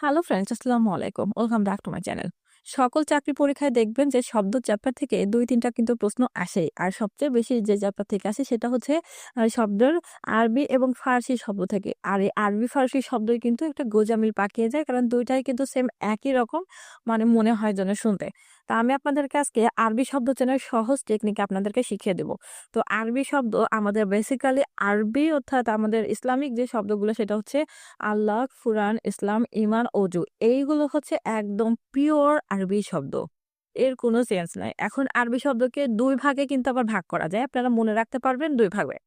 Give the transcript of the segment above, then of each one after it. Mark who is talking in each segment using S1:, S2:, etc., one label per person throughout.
S1: Hello friends আসসালামু আলাইকুম। Welcome back to my channel সকল চাকরি পরীক্ষায় দেখবেন যে শব্দ চ্যাপ্টার থেকে দুই তিনটা কিন্তু প্রশ্ন আসে। আর সবচেয়ে বেশি যে চ্যাপ্টার থেকে আসে সেটা হচ্ছে শব্দের আরবি এবং ফার্সি শব্দ থেকে। আর এই আরবি ফার্সি শব্দই কিন্তু একটা গোজামিল পাকিয়ে যায়, কারণ দুইটাই কিন্তু সেম একই রকম মানে মনে হয় যেন শুনতে। তা আমি আপনাদেরকে আজকে আরবি শব্দ চেনার সহজ টেকনিক আপনাদেরকে শিখিয়ে দেব। তো আরবি শব্দ আমাদের বেসিক্যালি আরবি অর্থাৎ আমাদের ইসলামিক যে শব্দগুলো সেটা হচ্ছে আল্লাহ ফুরান ইসলাম ইমান অজু এইগুলো হচ্ছে একদম পিওর আরবি শব্দ। এর কোনো সেন্স নাই। এখন আরবি শব্দকে দুই ভাগে কিন্তু আবার ভাগ করা যায়। আপনারা মনে রাখতে পারবেন দুই ভাগে।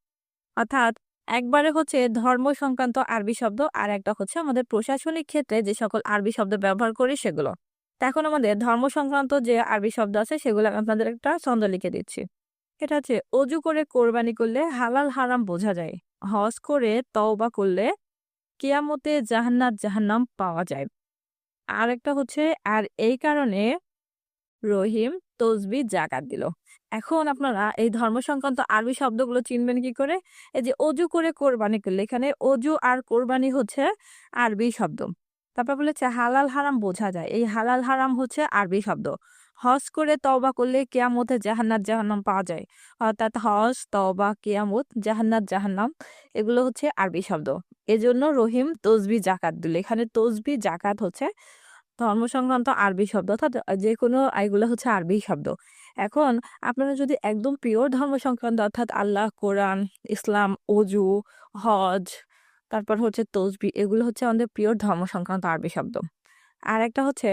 S1: অর্থাৎ একবারে হচ্ছে ধর্ম সংক্রান্ত আরবি শব্দ আর একটা হচ্ছে আমাদের প্রশাসনিক ক্ষেত্রে যে সকল আরবি শব্দ ব্যবহার করি সেগুলো। এখন আমাদের ধর্ম সংক্রান্ত যে আরবি শব্দ আছে, সেগুলো আমি আপনাদের একটা ছন্দ লিখে দিচ্ছি। এটা হচ্ছে, অজু করে কোরবানি করলে হালাল হারাম বোঝা যায়। হজ করে তওবা করলে কিয়ামতে জাহান্নাত জাহান্নাম পাওয়া যায়। আর একটা হচ্ছে, আর এই কারণে রহিম তসবি জাকাত দিল। এখন আপনারা এই ধর্ম সংক্রান্ত আরবি শব্দগুলো চিনবেন কি করে? এই যে, অজু করে কোরবানি করলে। এখানে অজু আর কোরবানি হচ্ছে আরবি শব্দ। তারপর বলেছে, হালাল হারাম বোঝা যায়। এই হালাল হারাম হচ্ছে আরবি শব্দ। হজ করে তওবা করলে কেয়ামতে জাহান্নাত জাহান্নাম পাওয়া যায়। অর্থাৎ হজ, তওবা, কেয়ামত, জাহান্নাত, জাহান্নাম, এগুলো হচ্ছে আরবি শব্দ। এজন্য রহিম তসবি, জাকাত দিল। এখানে তসবি, জাকাত হচ্ছে ধর্ম সংক্রান্ত আরবি শব্দ। অর্থাৎ যে কোনো এগুলো হচ্ছে আরবি শব্দ। এখন আপনারা যদি একদম পিওর ধর্ম সংক্রান্ত অর্থাৎ আল্লাহ, কোরআন, ইসলাম, অজু, হজ তারপর হচ্ছে তসবি এগুলো হচ্ছে আমাদের প্রিয় ধর্ম সংক্রান্ত আরবি শব্দ। আর একটা হচ্ছে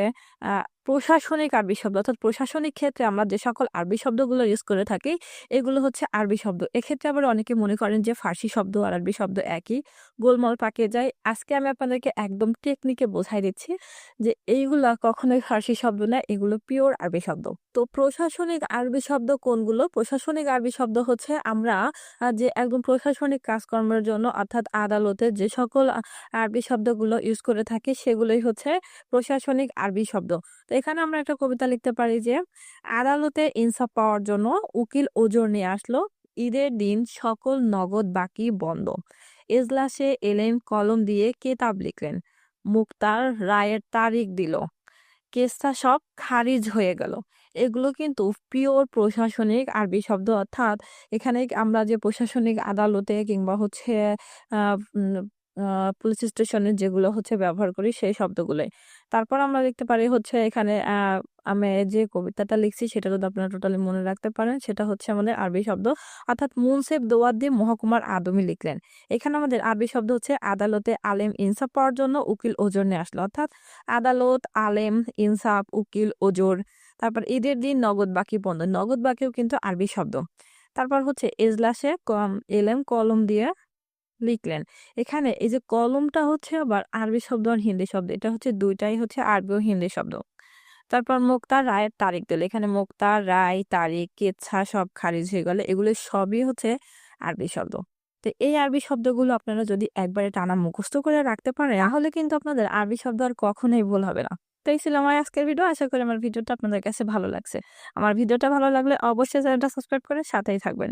S1: প্রশাসনিক আরবি শব্দ, অর্থাৎ প্রশাসনিক ক্ষেত্রে আমরা যে সকল আরবি শব্দগুলো ইউজ করে থাকি, এগুলো হচ্ছে আরবি শব্দ। এক্ষেত্রে আবার অনেকে মনে করেন যে ফার্সি শব্দ আর আরবি শব্দ একই। গোলমাল পাকিয়ে যায়। আজকে আমি আপনাদেরকে একদম টেকনিকে বোঝাই দিচ্ছি যে এইগুলা কখনোই ফার্সি শব্দ না, এগুলো পিওর আরবি শব্দ। তো প্রশাসনিক আরবি শব্দ কোনগুলো? প্রশাসনিক আরবি শব্দ হচ্ছে আমরা যে একদম প্রশাসনিক কাজকর্মের জন্য, অর্থাৎ আদালতে যে সকল আরবি শব্দগুলো ইউজ করে থাকি, সেগুলোই হচ্ছে প্রশাসনিক আরবি শব্দ। তো এখানে আমরা একটা কবিতা লিখতে পারি যে, আদালতে ইনসাফ পাওয়ার জন্য উকিল ওজোর নিয়ে আসলো। ঈদের দিন সকল নগদ বাকি বন্ধ। এজলাসে এলেন কলম দিয়ে কেতাব লিখলেন। মুক্তার রায়ের তারিখ দিল। কেসটা সব খারিজ হয়ে গেল। এগুলো কিন্তু পিওর প্রশাসনিক আরবি শব্দ, অর্থাৎ এখানে আমরা যে প্রশাসনিক আদালতে কিংবা হচ্ছে পুলিশ স্টেশনে যেগুলো হচ্ছে ব্যবহার করি সেই শব্দগুলোই। তারপর আমরা দেখতে পারি হচ্ছে এখানে আমি যে কবিতাটা লিখছি সেটা যদি আপনারা টোটালি মনে রাখতে পারেন, সেটা হচ্ছে আমাদের আরবি শব্দ। অর্থাৎ মুনসেফ দোয়াদ্দি মহকুমার আদমি লিখলেন। এখানে আমাদের আরবি শব্দ হচ্ছে আদালতে আলেম ইনসাফ পাওয়ার জন্য উকিল ওজোর নিয়ে আসলো। অর্থাৎ আদালত, আলেম, ইনসাফ, উকিল, ওজোর, তারপর ঈদের দিন নগদ বাকি বন্ধ নগদ বাকিও কিন্তু আরবি শব্দ। তারপর হচ্ছে এজলাসে কম, এলেম কলম দিয়ে লিখলেন। এখানে এই যে কলমটা হচ্ছে আবার আরবি শব্দ আর হিন্দি শব্দ, এটা হচ্ছে দুইটাই হচ্ছে আরবি ও হিন্দি শব্দ। তারপর মোক্তার রায়ের তারিখ দিল, এখানে মোক্তার রায়, তারিখ, কেচ্ছা, সব খারিজ হয়ে গেল, এগুলো সবই হচ্ছে আরবি শব্দ। তো এই আরবি শব্দগুলো আপনারা যদি একবারে টানা মুখস্থ করে রাখতে পারেন, তাহলে কিন্তু আপনাদের আরবি শব্দ আর কখনোই ভুল হবে না। তো এই ছিল আমার আজকের ভিডিও, আশা করি আমার ভিডিওটা আপনাদের কাছে ভালো লাগছে। আমার ভিডিওটা ভালো লাগলে অবশ্যই চ্যানেলটা সাবস্ক্রাইব করে সাথেই থাকবেন।